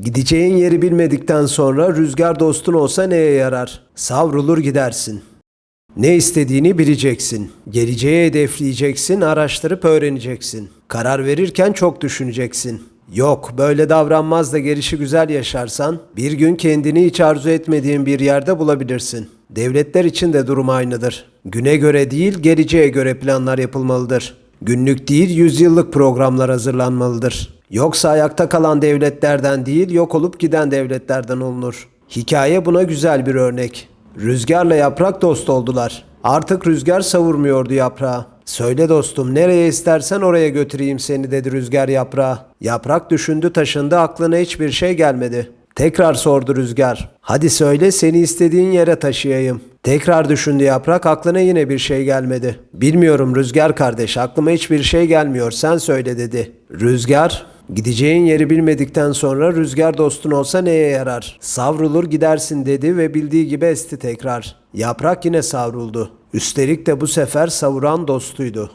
Gideceğin yeri bilmedikten sonra rüzgar dostun olsa neye yarar? Savrulur gidersin. Ne istediğini bileceksin. Geleceği hedefleyeceksin, araştırıp öğreneceksin. Karar verirken çok düşüneceksin. Yok, böyle davranmaz da gelişi güzel yaşarsan, bir gün kendini hiç arzu etmediğin bir yerde bulabilirsin. Devletler için de durum aynıdır. Güne göre değil, geleceğe göre planlar yapılmalıdır. Günlük değil, yüzyıllık programlar hazırlanmalıdır. Yoksa ayakta kalan devletlerden değil, yok olup giden devletlerden olunur. Hikaye buna güzel bir örnek. Rüzgarla yaprak dost oldular. Artık rüzgar savurmuyordu yaprağı. Söyle dostum nereye istersen oraya götüreyim seni dedi rüzgar yaprağa. Yaprak düşündü taşındı aklına hiçbir şey gelmedi. Tekrar sordu rüzgar. Hadi söyle seni istediğin yere taşıyayım. Tekrar düşündü yaprak aklına yine bir şey gelmedi. Bilmiyorum rüzgar kardeş aklıma hiçbir şey gelmiyor sen söyle dedi. Rüzgar Gideceğin yeri bilmedikten sonra rüzgar dostun olsa neye yarar? Savrulur gidersin dedi ve bildiği gibi esti tekrar. Yaprak yine savruldu. Üstelik de bu sefer savuran dostuydu.